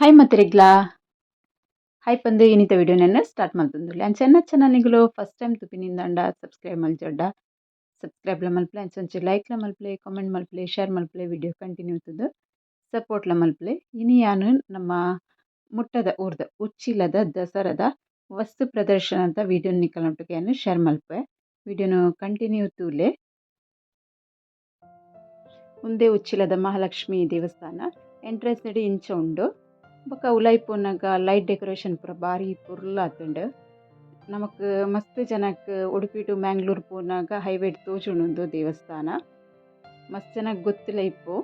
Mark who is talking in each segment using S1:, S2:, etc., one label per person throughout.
S1: Hi ಮತ್ರಿಗ್ಲಾ hi ಪಂದು video ವಿಡಿಯೋನ ಸ್ಟಾರ್ಟ್ ಮಾಡ್ತಂದುಲ್ಲೆ ಅಂಚೆನ್ನ ಚೆನ್ನಾಗಿಗಳು ಫಸ್ಟ್ ಟೈಮ್ ತುಪಿನಿಂದಾಂಡ ಸಬ್ಸ್ಕ್ರೈಬ್ ಮಲ್ಚೊಡ್ಡ ಸಬ್ಸ್ಕ್ರೈಬ್ಲ ಮಲ್ಪಲೆ. ಲೈಕ್ ಲೈಕ್ಲ ಮಲ್ಪಲೆ ಕಾಮೆಂಟ್ ಮಲ್ಪಲೆ ಶೇರ್ ಮಲ್ಪಲೆ ವಿಡಿಯೋ ಕಂಟಿನ್ಯೂ ಇರ್ತದೆ. ಸಪೋರ್ಟ್ಲ ಮಲ್ಪಲೆ. ಇನಿ ಯಾನು ನಮ್ಮ ಮುಟ್ಟದ, ಊರ್ದ, ಉಚ್ಚಿಲದ, ದಸರದ ವಸ್ತು ಪ್ರದರ್ಶನ ಅಂತ ವಿಡಿಯೋ ನಿಕ್ಕಲೊಟ್ಟಿಗೆ ಶೇರ್ ಮಲ್ಪೆ. ವಿಡಿಯೋನು ಕಂಟಿನ್ಯೂ ತೂಲೆ. ಮುಂದೆ ಉಚ್ಚಿಲದ ಮಹಾಲಕ್ಷ್ಮಿ ದೇವಸ್ಥಾನ. ಎಂಟ್ರೆನ್ಸ್ ನಡಿ ಇಂಚ ಉಂಡು. ಬೊಕ ಉಲಾಯಿಪುನಗ ಲೈಟ್ ಡೆಕೋರೇಷನ್ ಪೂರ ಬಾರಿ ಪೊರ್ಲು ಆತುಂಡು ನಮಕ್ ಮಸ್ತ್ ಜನಕ್ ಉಡುಪಿ ಟು ಪೋನಗ ಪೋನಾಗ ಹೈವೇಡ್ ತೋಜುಂಡು ದೇವಸ್ಥಾನ. ಮಸ್ತ್ ಜನಕ್ ಗೊತ್ತಿಲ್ಲ ಇಪ್ಪು.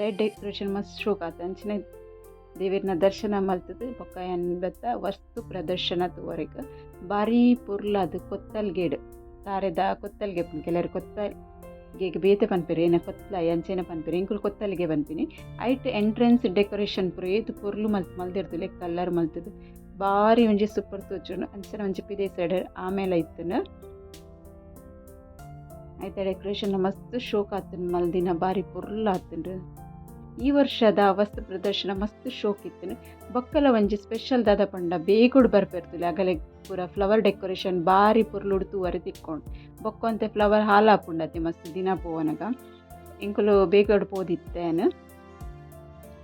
S1: ಲೈಟ್ ಡೆಕೋರೇಷನ್ ಮಸ್ತ್ ಶೋಕ್ ಆತ. ಅಂಚಿನ ದೇವೇರ್ನ ದರ್ಶನ ಮಲ್ತುದ್ ಬೊಕ ಎನ್ ಬತ್ತ ವಸ್ತು ಪ್ರದರ್ಶನ ತೂವರೆಗ್. ಬಾರಿ ಪೊರ್ಲಾದ್ ಕೊತ್ತಲ್ಗೇಡ್. ತಾರೆದ ಕೊತ್ತಲ್ಗೆ ಕೆಲರು ಕೊತ್ತಲ್ ಗೆ ಬೇತೆ ಪನ್ಪೆರೆ ಏನ ಕೊತ್ತಲ ಅಂಚೆನ ಪನ್ಪೆರ್ ಎಂಕುಲು ಕೊತ್ತಲಿಗೆ ಬಂತೀನಿ ಐಟ್ ಎಂಟ್ರೆನ್ಸ್ ಡೆಕೋರೇಷನ್ ಪೂರ ಏತು ಪೊರ್ಲು ಮಲ್ ಮಲ್ದಿರ್ದುಲೆ ಕಲರ್ ಮಲ್ತುದು ಬಾರಿ ಒಂಜಿ ಸೂಪರ್ ತೋಜುಂಡು ಅಂಚನೆ ಒಂಜಿ ಪಿದೆ ಸೈಡ್, ಆಮೇಲೆ ಐತನ. ಐತ ಡೆಕೋರೇಷನ್ ಮಸ್ತ್ ಶೋಕ್ ಆತುಂಡು ಮಲ್ದಿನ ಬಾರಿ ಪೊರ್ಲು ಆತುಂಡು ಈ ವರ್ಷದ ವಸ್ತು ಪ್ರದರ್ಶನ ಮಸ್ತ್ ಶೋಕ್ ಇತ್ತೇನೆ ಬೊಕ್ಕಲ ಒಂಜಿ ಸ್ಪೆಷಲ್ ದಾದ ಪಂಡ ಬೇಗುಡ್ ಬರ್ಪೆರ್ತುಲೆ ಅಗಲೆ ಪೂರ ಫ್ಲವರ್ ಡೆಕೋರೇಷನ್ ಬಾರಿ ಪುರ್ಲುಡು ತೂವರೆ ತಿಕ್ಕೊಂಡು. ಬೊಕ್ಕೊಂತೆ ಫ್ಲವರ್ ಹಾಲ್ ಆಪುಂಡತಿ ಮಸ್ತ್ ದಿನ ಪೋವನಗ. ಇಂಕುಲು ಬೇಗಡ್ ಪೋದಿತ್ತೇನು.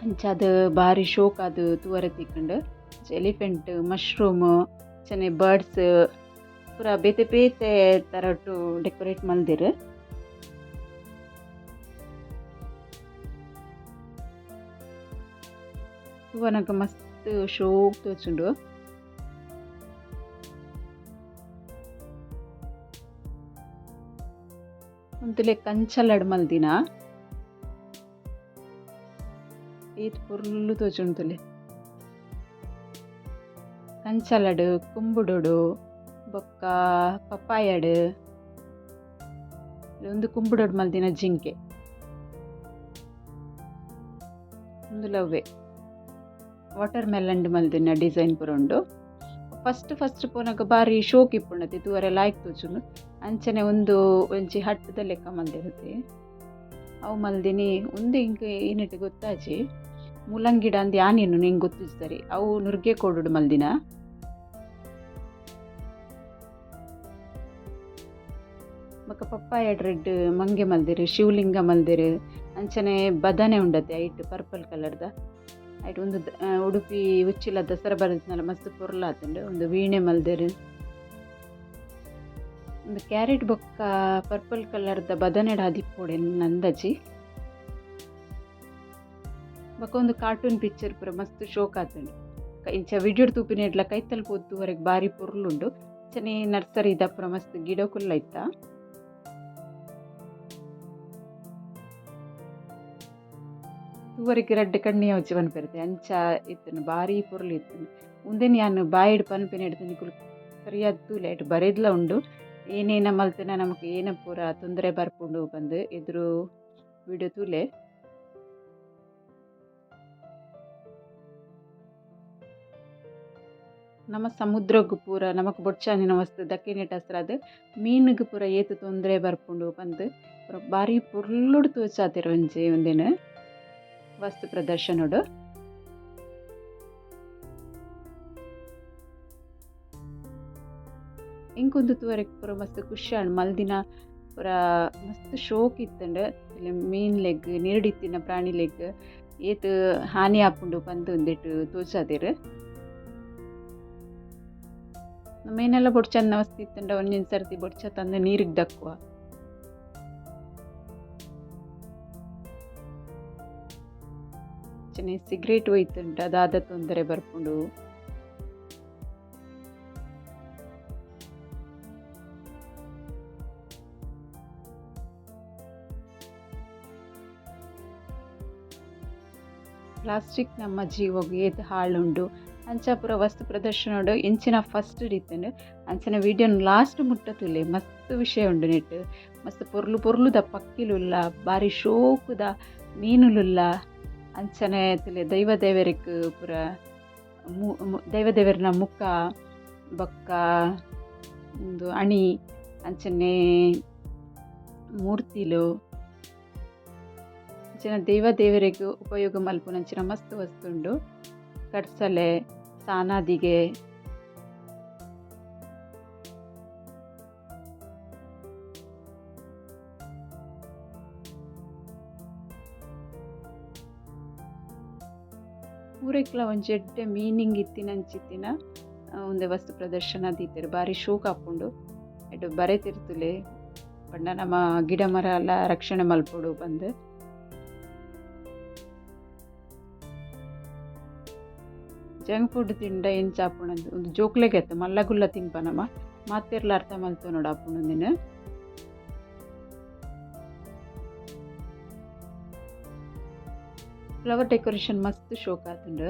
S1: ಅಂಚಾದ ಬಾರಿ ಶೋಕ್ ಅದು ತೂವರೆ ತಿಕ್ಕಂಡು. ಎಲಿಫೆಂಟ್ ಮಶ್ರೂಮ್ ಚನೆ ಬರ್ಡ್ಸ್ ಪೂರ ಬೇತೆ ಬೇತೆ ತರಟ್ಟು ಡೆಕೋರೇಟ್ ಮಲ್ದಿರು. ತೂವನಗ ಮಸ್ತ್ ಶೋಕ್ ತೋಚುಂಡು ಒಂತುಲೆ ಕಂಚಲಡ್ ಮಲ್ದಿನ. ಏತ್ ಪುರ್ಲು ತೋಜುಂಡುಲೆ ಕಂಚಲಡ್, ಕುಂಬುಡೊಡು, ಬೊಕ್ಕ, ಪಪ್ಪಾಯಡು. ಒಂದು ಕುಂಬುಡೊಡು ಮಲ್ದಿನ ಜಿಂಕೆ. ಒಂದು ಲವ್ವೆ. ವಾಟರ್ ಮೆಲನ್ ಮಲ್ದಿನ ಡಿಸೈನ್ ಪೂರ ಉಂಡು ಫಸ್ಟ್ ಫಸ್ಟ್ ಪೋನಗ ಬಾರಿ ಶೋಕ್ ಇಪ್ಪುಂಡತಿ ತೂವರೆ ಲಾಯ್ಕ್ ತೋಚುನು ಅಂಚನೆ ಒಂದು ಒಂಚಿ ಹಟ್ಟದ ಲೆಕ್ಕ ಮಲ್ದಿರುತ್ತೆ ಅವು ಮಲ್ದಿನಿ ಒಂದು ಹಿಂಗೆ ಏನಿಟ್ಟು ಗೊತ್ತಾಜಿ? ಮೂಲಂಗಿಡ ಅಂದ್ ಯಾನೇನು ನಿಂಗೆ ಗೊತ್ತಿಸ್ತಾರೆ ಅವು ನುರ್ಗೆ ಕೊಡುಡು ಮಲ್ದಿನ. ಬೊಕ ಪಪ್ಪಾಯ ರೆಡ್ ಮಂಗೆ ಮಲ್ದಿರು, ಶಿವಲಿಂಗ ಮಲ್ದಿರು, ಅಂಚನೆ ಬದನೆ ಉಂಡತೆ, ಐಟ್ ಪರ್ಪಲ್ ಕಲರ್ದ ಐಟ್ ಒಂದು ಉಡುಪಿ ಉಚ್ಚಿಲ ದಸರಾ ಬರತ್ನಲ ಮಸ್ತ್ ಪೊರ್ಲಾತುಂಡು, ಒಂದು ವೀಣೆ ಮಲ್ದೆರ್. ಒಂದು ಕ್ಯಾರೆಟ್ ಬೊಕ್ಕ, ಪರ್ಪಲ್ ಕಲರ್ದ ಬದನೆಡ್ ಆದಿಪ್ಪೊಡೆ ನಂದಜಿ. ಬೊಕ ಒಂದು ಕಾರ್ಟೂನ್ ಪಿಕ್ಚರ್ ಪೂರ ಮಸ್ತ್ ಶೋಕ್ ಆತುಂಡು ಇಂಚ ವಿಡಿಯೋಡ್ ತೂಪಿನೆಡ್ಲ ಕೈತಲ್ ಪೋತುವರೆಗ್ ಬಾರಿ ಪೊರ್ಲುಂಡು. ನರ್ಸರಿ ನರ್ಸರಿದ ಪೂರ ಮಸ್ತ್ ಗಿಡ ಕುಲ್ಲ ಇತ್ತ. ತೂವರೆಗ್ ರಡ್ಡ್ ಕಣ್ಣಿ ಅವಚಿ ಪನ್ಪೆರ್ತೆ ಅಂಚ ಇತ್ತನು ಬಾರಿ ಪೊರ್ಲು ಇತ್ತನು ಉಂದೆನ್ ಯಾನ್ ಬಾಯಿಡ್ ಪನ್ಪೆನೆ ನಿಕುಲು ಸರಿಯಾದ ತೂಲೆ ಬರೆದ್ಲ ಉಂಡು. ಏನೇನ ಮಲ್ತನ ನಮಕ್ ಏನ ಪೂರ ತೊಂದರೆ ಬರ್ಪುಂಡು ಬಂದು ಎದುರು ವಿಡಿಯೋ ತೂಲೆ. ನಮ್ಮ ಸಮುದ್ರಗ್ ಪೂರ, ನಮಕ್ ಬೊಡ್ಚಾನಿನ ವಸ್ತು ದಕ್ಕಿನೆಟ್ ಹಸ್ರಾದ್ ಮೀನುಗ್ ಪೂರ ಏತ್ ತೊಂದರೆ ಬರ್ಪುಂಡು ಪಂದ್ ಭಾರಿ ಪೊರ್ಲುಡ್ ತೋಜಾತೆರ್ ಒಂಜಿ ವಸ್ತು ಪ್ರದರ್ಶನಡು ಇಂಕೊಂದು ತೂವರೆಗ್ ಪೂರ ಮಸ್ತ್ ಖುಷಿಯಾಣ್ ಮಲ್ದಿನ ಪೂರ ಮಸ್ತ್ ಶೋಕ್ ಇತ್ತಂಡ್. ಮೀನ್ ಲೆಗ್ ನೀರುಡಿತ್ತಿನ ಪ್ರಾಣಿ ಲೆಗ್ ಏತ್ ಹಾನಿ ಆಪುಂಡು ಪಂದ್ ಉಂದೆಟ್ ತೋಚಾದಿರ ಮೇನೆಲ್ಲ ಬೊಡ್ಚಂದ ಮಸ್ತ್ ಇತ್ತಂಡ, ಒಂಜೊಂದು ಸರ್ತಿ ಬೊಡ್ಚ ತಂದು ನೀರಿಗೆ ದಕ್ಕುವ ಚೆನ್ನ ಸಿಗರೇಟ್ ಒಯ್ತುಂಡು ಅದಾದ ತೊಂದರೆ ಬರ್ಕೊಂಡು. ಪ್ಲಾಸ್ಟಿಕ್ ನಮ್ಮ ಜೀವಗೆ ಏತ್ ಹಾಳುಂಡು ಅಂಚ ಪೂರ ವಸ್ತು ಪ್ರದರ್ಶನೋಡು ಇಂಚಿನ ಫಸ್ಟ್ ರೀತಿಂಡ್ ಅಂಚನ ವಿಡಿಯೋನ ಲಾಸ್ಟ್ ಮುಟ್ಟತುಲೆ ಮಸ್ತ್ ವಿಷಯ ಉಂಡು ನೆಟ್ ಮಸ್ತ್ ಪೊರ್ಲು ಪೊರ್ಲುದ ಪಕ್ಕಿಲುಲ್ಲ ಬಾರಿ ಶೋಕುದ, ಮೀನುಲುಲ್ಲ. ಅಂಚನೆ தெய்வ தேவருக்கு புற ಮು ದೈವ ದೇವರಿನ ಮುಖ, ಬೊಕ್ಕ, ಒಂದು ಅಣಿ, ಅಂಚನೆ ಮೂರ್ತಿಲು. ಅಂಚಿನ ದೈವ ದೇವರಿಗೆ ಉಪಯೋಗ ಮಲ್ಪುನಂಚಿನ ಮಸ್ತ್ ವಸ್ತುಂಡು ಕಟ್ಸಲೆ ಸಾನಾದಿಗೆ ಪೂರೈಕ್ಲ ಒಂಜಿ ಎಡ್ಡೆ ಮೀನಿಂಗ್ ಇತ್ತಿನ ಅಂಚಿತ್ತಿನ ಒಂದೆ ವಸ್ತು ಪ್ರದರ್ಶನ ದೀತೆರ್ ಬಾರಿ ಶೋಕ್ ಆಪುಂಡು ಎಡ್ಡು ಬರೆತಿರ್ತುಲೆ ಪಂಡ ನಮ್ಮ ಗಿಡ ಮರ ಎಲ್ಲ ರಕ್ಷಣೆ ಮಲ್ಪೊಡು ಬಂದು. ಜಂಕ್ ಫುಡ್ ತಿಂಡ ಏನು ಚಾಪುಣ ಒಂದು ಜೋಕ್ಲೆಗೆತ್ತ ಮಲ್ಲಗುಲ್ಲ ತಿನ್ಪನಮ ಮಾತೆರ್ಲ ಅರ್ಥ ಮಲ್ತು ನೋಡು ಆಪುಣಂದಿನ. ಫ್ಲವರ್ ಡೆಕೋರೇಷನ್ ಮಸ್ತ್ ಶೋಕ್ ಆತುಂಡು.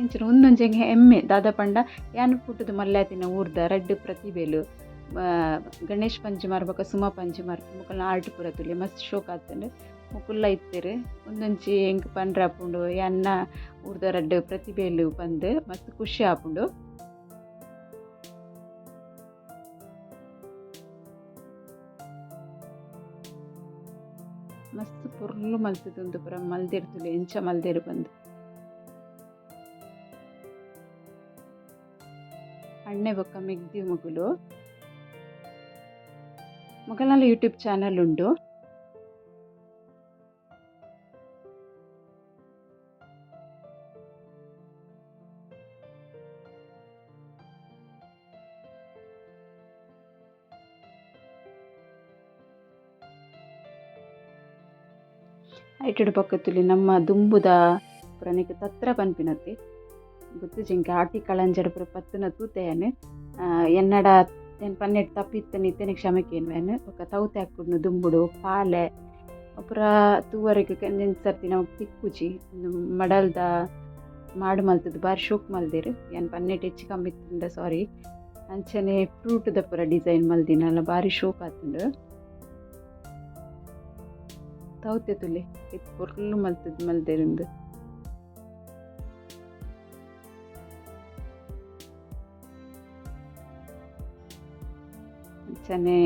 S1: ಎಂಚಿನ ಒಂದೊಂಜಂಗೆ ಎಮ್ಮೆ ದಾದ ಪಂಡ, ಯಾನ್ ಪುಟ್ಟದ ಮಲ್ಲಾತಿನ ಊರ್ದ ರಡ್ಡ್ ಪ್ರತಿಭೆಲು ಗಣೇಶ್ ಪಂಚಿ ಮಾರ್ಬಕ ಸುಮ ಪಂಚಿ ಮಾರ್ ಮುಕ್ಕಲ್ನ ಆರ್ಟ್ ಪೂರ ತುಲಿ, ಮಸ್ತ್ ಶೋಕ್ ಆತುಂಡು. ಮುಕ್ಕುಲ್ಲ ಇತ್ತೆರ್ ಒಂದೊಂಜಿ ಹೆಂಗೆ ಪಂಡ್ರ ಆಪುಂಡು, ಯಾನ್ನ ಊರ್ದ ರಡ್ಡ್ ಪ್ರತಿಭೆಲು ಬಂದು ಮಸ್ತ್ ಖುಷಿ ಆಪುಂಡು. ಮಸ್ತ್ ಪೊರ್ಲು ಮಲ್ತುದುಂದು ಪೂರ ಮಲ್ದೆರ್ ಎಂಚ ಮಲ್ದೆರ್ ಬಂದು. ಅಣ್ಣೆ ಬೊಕ್ಕ ಮೆಗ್ದಿ ಮುಗುಲು ಮೊಗಲ್ನಲ್ಲಿ ಯೂಟ್ಯೂಬ್ ಚಾನಲ್ ಉಂಡು ಐಟಡ್ ಪಕ್ಕತ್ತುಲಿ ನಮ್ಮ ದುಂಬುದ ಪ್ರಣಿಕ ತತ್ರ ಪನ್ಪಿನತ್ತೆ ಗೊತ್ತು ಜಿಂಕೆ, ಆಟಿ ಕಳಂಜಡ ಪುರ ಪತ್ತುನ ತೂತೆಯನ್ನು ಎನ್ನಡ ಏನು ಪನ್ನೆಟ್ ತಪ್ಪಿತ್ತ ನಿತ್ತೆನೆ ಕ್ಷಮಕೇನು ಒಕ್ಕ ತೌತೆ ಹಾಕೊಂಡು ದುಂಬುಡು, ಪಾಲೆ, ಪುರ ತೂವರೆಗೆ ಕಂಜನ್ ಸರ್ತಿ ನಾವು ತಿಕ್ಕುಜಿ ಮಡಲ್ದ ಮಾಡು ಮಲ್ತದ್ದು ಬಾರಿ ಶೋಕ್ ಮಲ್ದೆರ್, ಏನು ಪನ್ನೆಟ್ ಹೆಚ್ಚು ಕಮ್ಮಿ ಸಾರಿ ಅಂಚನೆ ಫ್ರೂಟ್ದ ಪುರ ಡಿಸೈನ್ ಮಲ್ದಿನಲ್ಲ, ಬಾರಿ ಶೋಕ್ ಆತುಂಡು. ತುಲೆ. ಇದು ಪೊರ್ಲು ಮಲ್ತದ್ದು ಮಲ್ದೆರಿಂದು. ಅಂಚನೆ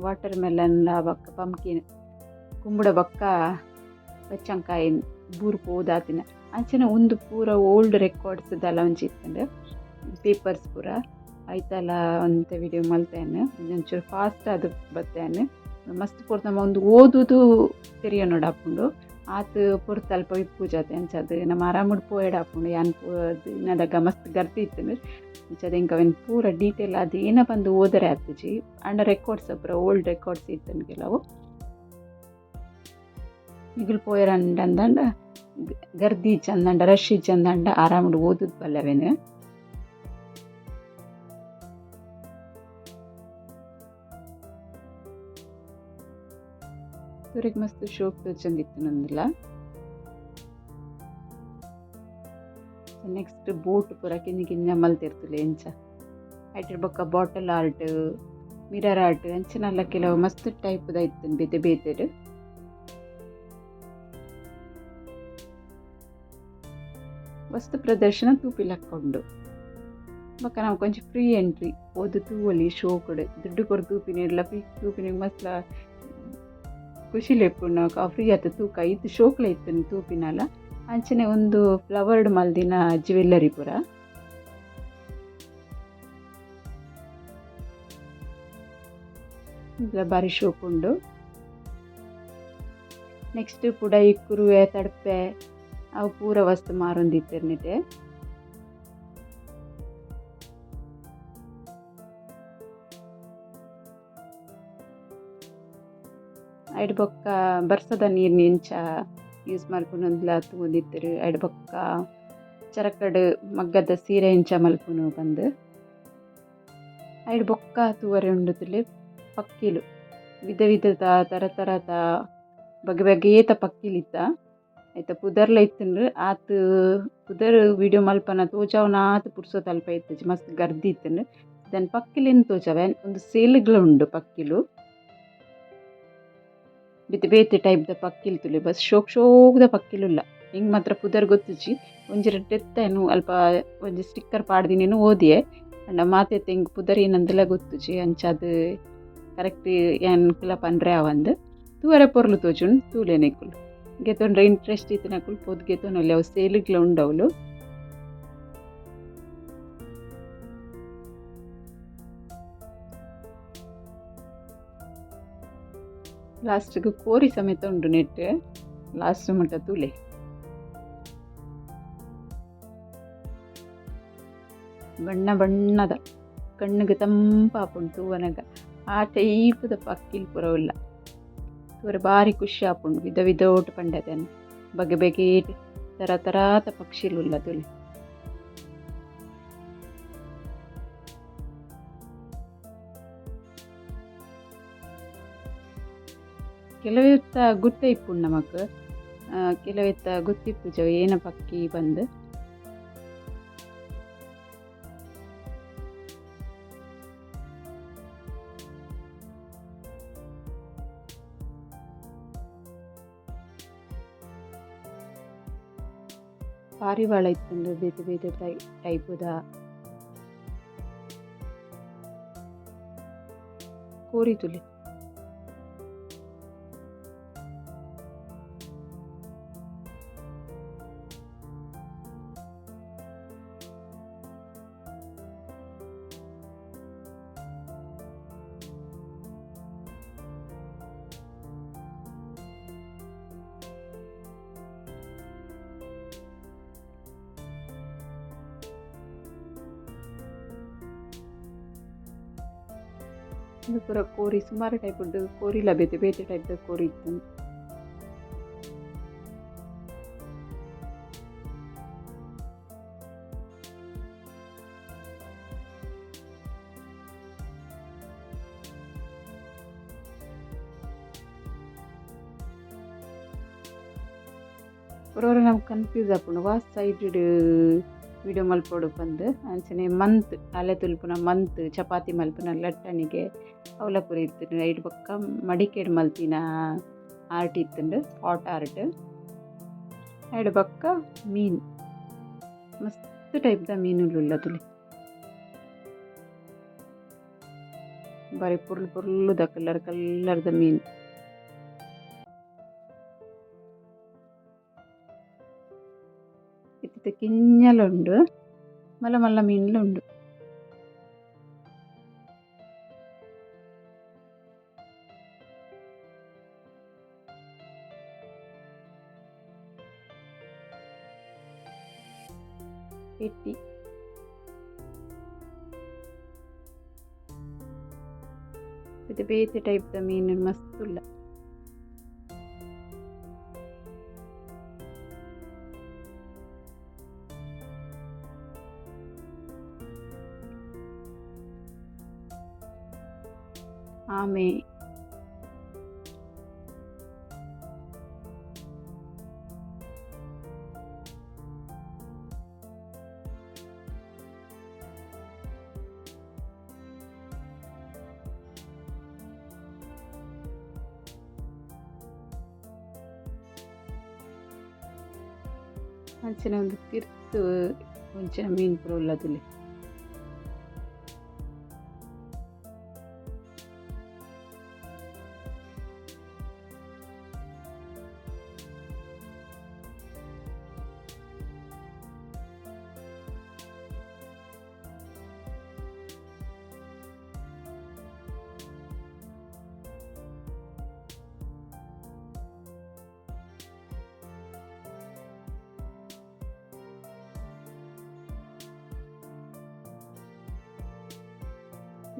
S1: ವಾಟರ್ ಮೆಲನ್ ಬಕ್ಕ ಪಂಪ್ಕಿನ್ ಕುಂಬುಡ ಬಕ್ಕ ಪಚ್ಚಂಕಾಯಿ, ಬೂರು ಪೋದಾತಿನ ಅಂಚನೆ ಒಂದು ಪೂರ ಓಲ್ಡ್ ರೆಕಾರ್ಡ್ಸ್ ದಲ ಒಂಚಿ ಪೇಪರ್ಸ್ ಪೂರ. ಆಯ್ತಲ್ಲ ಅಂತ ವಿಡಿಯೋ ಮಲ್ತೇನೆ. ಒಂಚೂರು ಫಾಸ್ಟ್ ಅದು ಬತ್ತೇನೆ ಮಸ್ತ್ ಪೊರ್ತು ನಮ್ಮ ಒಂದು ಓದುದು ತೆರಿಯ ನೋಡಾಪುಂಡು ಆತ ಪೊರ್ತು ಅಲ್ಪ ಪೂಜಾತೆ ಅಂಚಾದ ನಮ್ಮ ಆರಾಮುಡ್ ಪೋಯಡ್ ಆಪುಂಡು ಯಾನ್ ಪೂ ನದಾಗ ಮಸ್ತ್ ಗರ್ತಿ ಇತ್ತು ಅಂಚದು ಇಂಕ ಅವೆನ್ ಪೂರ ಡೀಟೇಲ್ ಅದು ಏನ ಬಂದು ಓದರೆ ಆತುಜಿ ಅಂಡ್ ರೆಕಾರ್ಡ್ಸ್ ಒಬ್ಬರ ಓಲ್ಡ್ ರೆಕಾರ್ಡ್ಸ್ ಇತ್ತನ್ ಕೆಲವು. ಈಗಲು ಪೋಯರ್ ಅಂದಂಡ ಗರ್ದಿ ಚಂದಂಡ ರಶಿ ಚಂದಂಡ ಆರಾಮುಡ್ ಓದುದು ಬಲ್ಲವೇನು. ಇವ್ರಿಗೆ ಮಸ್ತ್ ಶೋಕ್ ಚಂದಿತ್ತು ನಂದಿಲ್ಲ. ನೆಕ್ಸ್ಟ್ ಬೋಟ್ ಪೂರ ಕಿಂಜ ಕಿಂಜ ಮಲ್ತಿರ್ತುಲೆ ಎಂಚ. ಐಟರ್ ಬೊಕ್ಕ ಬಾಟಲ್ ಆರ್ಟ್ ಮಿರರ್ ಆರ್ಟ್ ಅಂಚನೆಲ್ಲ ಕೆಲವು ಮಸ್ತ್ ಟೈಪ್ದ ಇತ್ತು ಬೇತೆ ಬೇತೆ ವಸ್ತು ಪ್ರದರ್ಶನ ತೂಪಿಲಕ್ಕೊಂಡು ಬಕ್ಕ ನಾವು ಕೊಂಚ ಫ್ರೀ ಎಂಟ್ರಿ ಓದು ತೂವಲಿ ಶೋ ಕೊಡು. ದುಡ್ಡು ಕೊಡು ಇರಲ್ಲ ಫ್ರೀ ತೂಪಿನ, ಮಸ್ತ್ ಖುಷಿ ನಾವು ಫ್ರೀ ಆತ ತೂಕ ಇದು ಶೋಕ್ಲ ಇತ್ತು ತೂಪಿನಲ ಅಂಚನೆ ಒಂದು ಫ್ಲವರ್ಡ್ ಮಲ್ದಿನ ಜ್ಯುವೆಲ್ಲರಿ ಪೂರ. ಬಾರಿ ಶೋಕುಂಡು ನೆಕ್ಸ್ಟ್ ಪುಡ ಇಕ್ಕುರುವೆ ತಡಪೆ, ಅವು ಪೂರ ವಸ್ತು ಮಾರೊಂದಿತ್ತಿರ್ನಿಟೆ. ಐಡ್ ಬೊಕ್ಕ ಬರ್ಸದ ನೀರು ನೆಂಚ ಯೂಸ್ ಮಲ್ಪುನೊಂದುಲ ತೂದಿತ್ತೆರ್. ಐಡ್ ಬೊಕ್ಕ ಚರಕಡ್ ಮಗ್ಗದ ಸೀರೆ ಇಂಚ ಮಲ್ಪುನು ಬಂದು ಐಡ್ ಬೊಕ್ಕ ತೂವರೆ ಉಂಡದಲ್ಲಿ ಪಕ್ಕಿಲು. ವಿಧ ವಿಧದ ತರ ತರದ ಬಗೆ ಬಗೆಯೇತ ಪಕ್ಕಿಲಿತ್ತ. ಐತ ಪುದರ್ಲ ಇತ್ತಂದ್ರೆ ಆತ ಪುದರ್ ವಿಡಿಯೋ ಮಲ್ಪನ ತೋಜಾವನ ಆತ್ ಪುರ್ಸೋ ಅಲ್ಪ ಇತ್ತಜಿ. ಮಸ್ತ್ ಗರ್ದಿ ಇತ್ತಂದ್ರೆ ದನ್ ಪಕ್ಕಿಲೆನ್ ತೋಜಾವೆ. ಒಂದು ಸೇಲುಗಳು ಉಂಡು ಪಕ್ಕಿಲು. ಬೇತೆ ಟೈಪ್ ದ ಪಕ್ಕಿಲ್ ತುಲೆ ಬಸ್ ಶೋಕ್ ಶೋಕ್ದ ಪಕ್ಕಿಲುಲ್ಲ ಹಿಂಗೆ ಮಾತ್ರ ಪುದರ್ ಗೊತ್ತುಜಿ ಒಂಜಿ ರೆಟ್ಟೆತ್ತೇನು ಅಲ್ಪ ಒಂಜಿ ಸ್ಟಿಕ್ಕರ್ ಪಾಡ್ದಿನೇನು ಓದಿಯೆ. ಅಂಡ ಮಾತೆ ತೆಂಗ್ ಪುದರ್ ಏನಂದೆಲ್ಲ ಗೊತ್ತುಜಿ ಅಂಚಾದ್ ಕರೆಕ್ಟ್ ಏನ್ಕಲ ಪನ್ರೆ ಅವಂದು. ತೂವರೆ ಪೊರ್ಲು ತೋಜುಂಡು ತೂಲೆನೆಕುಲು ಗೆತೊಂಡ್ರೆ ಇಂಟ್ರೆಸ್ಟ್ ಇತ್ತಿನಕುಲು ಪೊದ್ ಗೆತೊನೊಲ್ಲಿ ಅವು ಸೇಲಿಗ್ಲ ಉಂಡವುಲು. ಕೋರಿ ಸಮೇತ ಉಂಡು ನೆಟ್ ಲಾಸ್ಟ್ ಮಟ್ಟ ತೂಲೆ. ಬಣ್ಣ ಬಣ್ಣದ, ಕಣ್ಣಿಗೆ ತಂಪಾಪುಂಡು ತೂವನಗ ಆ ಟೈಪದ ಪಕ್ಕಿಲ್ ಪುರವಿಲ್ಲ. ತೂವರೆ ಬಾರಿ ಖುಷಿ ಆಪುಂಡು ವಿಧ ವಿಧ ಓಟು ಪಂಡದನ್ನು ಬಗೆ ತರ ತರಾತ ಪಕ್ಷಿಲು ಕೆಲವೆತ್ತ ಗುತ್ತ ಇಪ್ಪುಂಡು ನಮಕ್ ಕೆಲವೆತ್ತ ಗುತ್ತಿಪ್ಪುಜ ಏನ ಪಕ್ಕಿ ಬಂದು ಪಾರಿವಾಳ ಇತ್ತಂಡು ಬೇತೆ ಬೇತೆ ಟೈ ಟೈಪುದ ಕೋರಿ ತುಲೆ ಇದು ಪೂರ ಕೋರಿ ಸುಮಾರು ಟೈಪ್ ಉಂಟು ಕೋರಿಲ ಬೇತೆ ಬೇತೆ ಟೈಪ್ದ ಕೋರಿ ಇತ್ತು ಪುರವರ ನಮ್ಗೆ ಕನ್ಫ್ಯೂಸ್ ಆಪುಂಡು ವಾಸ್ ಸೈಡ್ ವಿಡಿಯೋ ಮಲ್ಪೊಡು ಬಂದು ಅಂಚನೆ ಮಂತ್ ಅಲೆ ತುಲ್ಪುನ ಮಂತ್ ಚಪಾತಿ ಮಲ್ಪುನ ಲಟ್ಟಣಿಗೆ ಅವಲ ಪುರಿ ಇತ್ತು ಐಟ್ ಪಕ್ಕ ಮಡಿಕೇಡ್ ಮಲ್ತಿನ ಆರ್ಟ್ ಇತ್ತುಂಡು ಪಾಟ್ ಆರ್ಟ್. ಐಡ್ ಪಕ್ಕ ಮೀನು. ಮಸ್ತ್ ಟೈಪ್ದ ಮೀನುಲು ಉಲ್ಲ ತುಲಿ. ಬಾರಿ ಪುರ್ಲು ಪುರ್ಲುದ ಕಲರ್ ಕಲ್ಲರ್ದ ಮೀನು. ಇತ್ತಿತ್ತ ಕಿಂಜಲುಂಡು ಮಲ್ಲ ಮಲ್ಲ ಮೀನುಲು ಎಟ್ಟಿ ಬೇತೆ ಬೇತೆ ಟೈಪ್ದ ಮೀನು ಮಸ್ತ್ ಉಲ್ಲ ಆಮೆ ಅಂಚನೆ ಒಂದು ತಿರ್ತು ಒಂಚಿನ ಮೀನು ಪೂರ ಉಲ್ಲದುಲೆ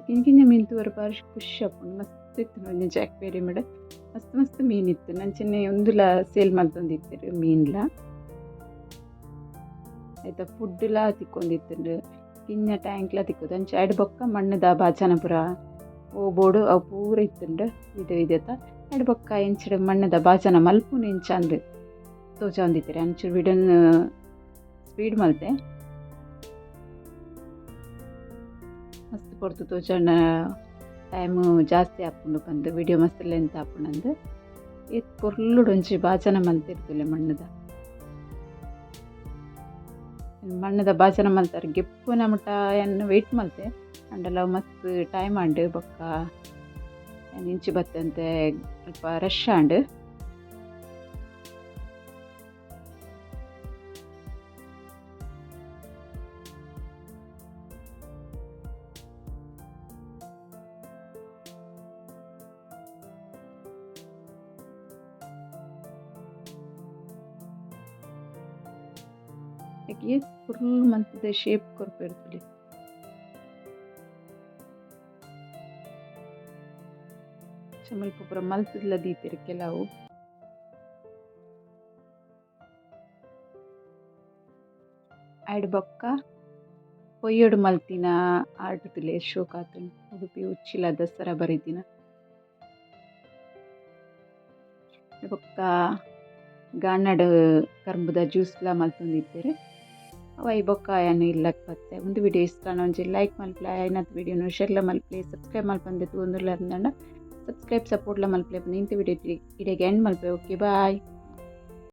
S1: ಕಿಂಕಿಂಜ ಮೀನು ತೂವರೆ ಬಾರಿ ಖುಷಿ ಆಪುಂಡು ಮಸ್ತ್ ಇತ್ತು ಒಂಜಿ ಅಕ್ವೇರಿಯಮ್ ಮಸ್ತ್ ಮಸ್ತ್ ಮೀನು ಇತ್ತು ನಂಚನೆ ಒಂದುಲ ಸೇಲ್ ಮಲ್ತೊಂದಿತ್ತೆರ್ ಮೀನ್ಲ ಐತ ಫುಡ್ಲ ತಿಕ್ಕೊಂದಿತ್ತುಂಡು ಟ್ಯಾಂಕ್ ಟ್ಯಾಂಕ್ಲ ತಿಕ್ಕೋದು ಅಂಚ ಎರಡು ಬೊಕ್ಕ ಮಣ್ಣದ ಬಾಚನಪುರ ಓ ಬೋಡು ಅವು ಪೂರ ಇತ್ತುಂಡು ಇದು ವಿಧತ ಎರಡು ಬೊಕ್ಕ ಎಂಚಿಡ್ ಮಣ್ಣದ ಬಾಚನ ಮಲ್ಪುನ ಇಂಚ ತೋಚ ತೋಜೊಂದಿತ್ತೆರ್ ಅಂಚೂರು ವಿಡನ್ ಸ್ಪೀಡ್ ಮಲ್ತೆ ಮಸ್ತ್ ಪೊರ್ತು ತೋಜೋಂಡ ಟೈಮ್ ಜಾಸ್ತಿ ಆಪುಂಡು ಪಂದ್ ವಿಡಿಯೋ ಮಸ್ತ್ ಲೆಂತ್ ಆಪುಂಡು ಇದು ಪೊರ್ಲುಡು ಒಂಜಿ ಬಾಚನ ಮಲ್ತಿರ್ತುಲೆ ಮಣ್ಣದ. ಮಣ್ಣದ ಬಾಚನ ಮಲ್ತಾರೆ. ಗೆಪ್ಪು ನಮಟ ಏನು ವೆಯ್ಟ್ ಮಲ್ತೆ. ಅಂಡಲ್ಲ ಮಸ್ತ್ ಟೈಮ್ ಆಂಡ್, ಬೊಕ್ಕ ಇಂಚು ಬತ್ತಂತೆ ಸ್ವಲ್ಪ ರಶ್ ಆಂಡ್. ಹಾಗೆ ಮಂತದ ಶೇಪ್ ಕೊರ್ಪಿಡ್ತದೆ ಚಮಲ್ಪ ಪೂರ ಮಲ್ತದ್ಲ ದೀತಿರು ಕೆಲವು. ಆಯ್ಡ್ ಬೊಕ್ಕ ಪೊಯ್ಯೊಡು ಮಲ್ತಿನ ಆರ್ಟ್ ತಿಲೆ ಶೋಕ್ ಉಡುಪಿ ಉಚ್ಚಿಲ ದಸರಾ ಬರಿದಿನ. ಬೊಕ್ಕ ಗಾಣಡ್ ಕರ್ಮದ ಜ್ಯೂಸ್ಲ ಮಲ್ತೊಂದಿತ್ತೆರ್ ಅವ ಈ ಬೊಕ್ಕ ಆಯನ ಇಲ್ಲಕ್ ಬತ್ತೆ ಒಂದು ವಿಡಿಯೋ ಇಷ್ಟ ಒಂಜಿ ಲೈಕ್ ಮಲ್ಪಲೆ ಐನತ್ ವಿಡಿಯೋನು ಶೇರ್ಲ ಮಲ್ಪಲೆ ಸಬ್ಸ್ಕ್ರೈಬ್ ಮಲ್ಪಂದೆ ತೂಂದುರ್ಲ ಅಂದಣ್ಣ ಸಬ್ಸ್ಕ್ರೈಬ್ ಸಪೋರ್ಟ್ಲ ಮಲ್ಪಲೆ ಇಂಥ ವಿಡಿಯೋ ಇಡೆಗೆ ಎಂಡ್ ಮಲ್ಪೆ. Okay bye